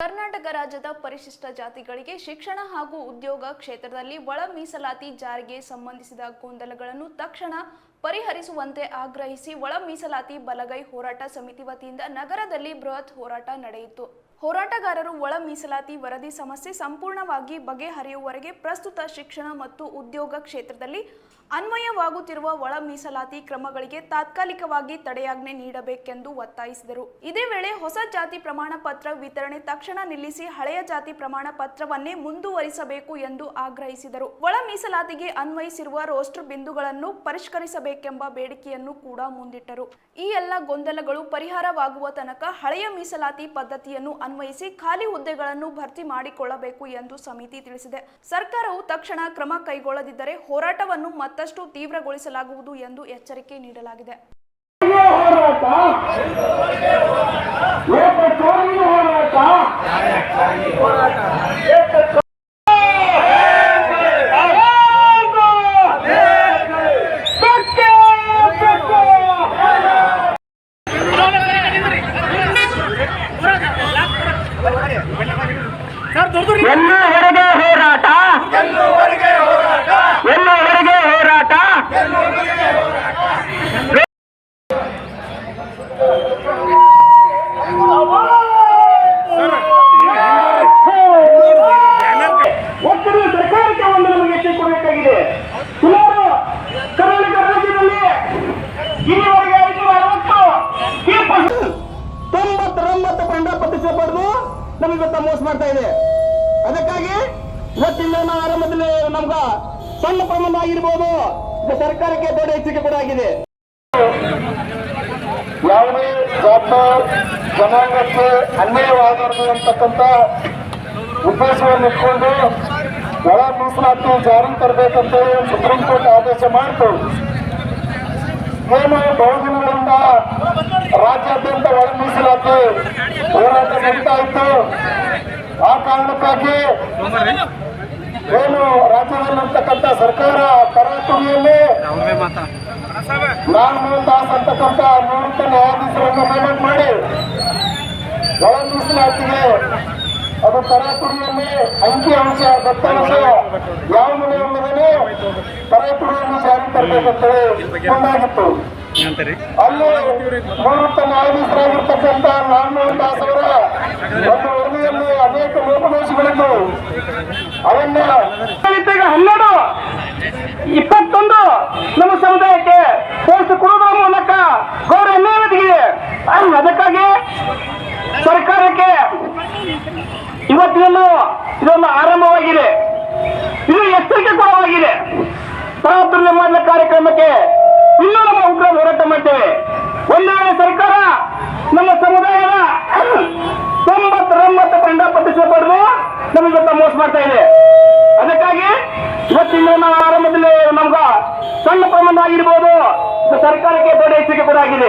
ಕರ್ನಾಟಕ ರಾಜ್ಯದ ಪರಿಶಿಷ್ಟ ಜಾತಿಗಳಿಗೆ ಶಿಕ್ಷಣ ಹಾಗೂ ಉದ್ಯೋಗ ಕ್ಷೇತ್ರದಲ್ಲಿ ಒಳ ಮೀಸಲಾತಿ ಜಾರಿಗೆ ಸಂಬಂಧಿಸಿದ ಗೊಂದಲಗಳನ್ನು ತಕ್ಷಣ ಪರಿಹರಿಸುವಂತೆ ಆಗ್ರಹಿಸಿ ಒಳ ಮೀಸಲಾತಿ ಬಲಗೈ ಹೋರಾಟ ಸಮಿತಿ ವತಿಯಿಂದ ನಗರದಲ್ಲಿ ಬೃಹತ್ ಹೋರಾಟ ನಡೆಯಿತು. ಹೋರಾಟಗಾರರು ಒಳ ಮೀಸಲಾತಿ ವರದಿ ಸಮಸ್ಯೆ ಸಂಪೂರ್ಣವಾಗಿ ಬಗೆಹರಿಯುವವರೆಗೆ ಪ್ರಸ್ತುತ ಶಿಕ್ಷಣ ಮತ್ತು ಉದ್ಯೋಗ ಕ್ಷೇತ್ರದಲ್ಲಿ ಅನ್ವಯವಾಗುತ್ತಿರುವ ಒಳ ಮೀಸಲಾತಿ ಕ್ರಮಗಳಿಗೆ ತಾತ್ಕಾಲಿಕವಾಗಿ ತಡೆಯಾಜ್ಞೆ ನೀಡಬೇಕೆಂದು ಒತ್ತಾಯಿಸಿದರು. ಇದೇ ವೇಳೆ ಹೊಸ ಜಾತಿ ಪ್ರಮಾಣ ಪತ್ರ ವಿತರಣೆ ತಕ್ಷಣ ನಿಲ್ಲಿಸಿ ಹಳೆಯ ಜಾತಿ ಪ್ರಮಾಣ ಪತ್ರವನ್ನೇ ಮುಂದುವರಿಸಬೇಕು ಎಂದು ಆಗ್ರಹಿಸಿದರು. ಒಳ ಮೀಸಲಾತಿಗೆ ಅನ್ವಯಿಸಿರುವ ರೋಸ್ಟರ್ ಬಿಂದುಗಳನ್ನು ಪರಿಷ್ಕರಿಸಬೇಕೆಂಬ ಬೇಡಿಕೆಯನ್ನು ಕೂಡ ಮುಂದಿಟ್ಟರು. ಈ ಎಲ್ಲ ಗೊಂದಲಗಳು ಪರಿಹಾರವಾಗುವ ತನಕ ಹಳೆಯ ಮೀಸಲಾತಿ ಪದ್ಧತಿಯನ್ನು ಅನ್ವಯಿಸಿ ಖಾಲಿ ಹುದ್ದೆಗಳನ್ನು ಭರ್ತಿ ಮಾಡಿಕೊಳ್ಳಬೇಕು ಎಂದು ಸಮಿತಿ ತಿಳಿಸಿದೆ. ಸರ್ಕಾರವು ತಕ್ಷಣ ಕ್ರಮ ಕೈಗೊಳ್ಳದಿದ್ದರೆ ಹೋರಾಟವನ್ನು ಮತ್ತಷ್ಟು ತೀವ್ರಗೊಳಿಸಲಾಗುವುದು ಎಂದು ಎಚ್ಚರಿಕೆ ನೀಡಲಾಗಿದೆ. ಹೋರಾಟ? ಎಲ್ಲಿವರೆಗೆ ಹೋರಾಟ. ಎಲ್ಲಿವರೆಗೆ ಹೋರಾಟ. ಒಬ್ಬರು ಸರ್ಕಾರಕ್ಕೆ ಒಂದು ನಮಗೆ ಹೆಚ್ಚು ಕೊಡಬೇಕಾಗಿದೆ ಸುಮಾರು ಕರ್ನಾಟಕ ರಾಜ್ಯದಲ್ಲಿ ಇಲ್ಲಿವರೆಗೆ ಐನೂರ ಅರವತ್ತು ತೊಂಬತ್ತೊಂಬತ್ತು ಪಂಡ ಪಟ್ಟಿಸ ಪಡೆದು ನಮಗೆ ಮೋಸ ಮಾಡ್ತಾ ಇದೆ. ಅದಕ್ಕಾಗಿ ಇವತ್ತಿಂದ ನಾವು ಆರಂಭದಲ್ಲಿ ನಮ್ಗ ಸಣ್ಣ ಪ್ರಮಾಣ ಆಗಿರ್ಬೋದು. ಸರ್ಕಾರಕ್ಕೆ ದೊಡ್ಡ ಎಚ್ಚರಿಕೆ ಕೂಡ ಆಗಿದೆ. ಯಾವುದೇ ಜಾತ, ಜನಾಂಗಕ್ಕೆ ಅನ್ಯಾಯವಾಗಬಾರದು ಉದ್ದೇಶವನ್ನು ಇಟ್ಕೊಂಡು ಒಳ ಮೀಸಲಾತಿ ಜಾರಿ ತರಬೇಕಂತ ಸುಪ್ರೀಂ ಕೋರ್ಟ್ ಆದೇಶ ಮಾಡಿತು. ಏನು ಬಹುದಿನಗಳಿಂದ ರಾಜ್ಯಾದ್ಯಂತ ಒಳ ಮೀಸಲಾತಿ ಹೋರಾಟ ನಡೀತಾ ಇತ್ತು. ಆ ಕಾರಣಕ್ಕಾಗಿ ಏನು ರಾಜ್ಯದಲ್ಲಿರ್ತಕ್ಕಂಥ ಸರ್ಕಾರ ತರಾತುರಿಯಲ್ಲಿ ಲಾಲ್ ಮೋಹನ್ ದಾಸ್ ಅಂತಕ್ಕಂಥ ನಿವೃತ್ತ ನ್ಯಾಯಾಧೀಶರನ್ನು ನೇಮಕ ಮಾಡಿ. ಒಳ ಮೀಸಲಾತಿಗೆ ಅದು ತರಾತುರಿಯಲ್ಲಿ ಅಂಕಿ ಅಂಶ ದತ್ತಾಂಶ ಯಾವ ಮನೆ ಎಂಬುದನ್ನು ತರಾತುರಿಯನ್ನು ಜಾರಿ ತರಬೇಕಂತೇಳಿ ಅಲ್ಲಿ ನಿವೃತ್ತ ನ್ಯಾಯಾಧೀಶರಾಗಿರ್ತಕ್ಕಂಥ ನಾನ್ ಮೋಹನ್ ದಾಸ್ ಅವರ ಒಂದು ಅವನ್ನ ಹನ್ನೆರಡು, ಇಪ್ಪತ್ತೊಂದು ನಮ್ಮ ಸಮುದಾಯಕ್ಕೆ ಪೋಸ್ಟ್ ಕೊಡುವುದರ ಮೂಲಕ ಗೌರವ ನ್ಯಾಯವಾಗಿದೆ ಅದಕ್ಕಾಗಿ ಸರ್ಕಾರಕ್ಕೆ ಇವತ್ತಿನಲ್ಲೂ ಇದೊಂದು ಆರಂಭವಾಗಿದೆ. ಇದು ಎಚ್ಚರಿಕೆ ಕೂಡವಾಗಿದೆ ಪ್ರವೃತ್ತ ಮಾಡಲ ಕಾರ್ಯಕ್ರಮಕ್ಕೆ ಇನ್ನೂ ನಮ್ಮ ಉಗ್ರ ಹೋರಾಟ ಮಾಡ್ತೇವೆ. ಒಂದು ಸರ್ಕಾರ ನಮ್ಮ ಸಮುದಾಯದ ಇವತ್ತಿಂದ ನಾವು ಆರಂಭದಲ್ಲಿ ನಮ್ಗ ಸಣ್ಣ ಪ್ರಮಾಣ ಆಗಿರ್ಬೋದು ಸರ್ಕಾರಕ್ಕೆ ದೊಡ್ಡ ಹೆಚ್ಚಿಗೆ ಕೂಡ ಆಗಿದೆ.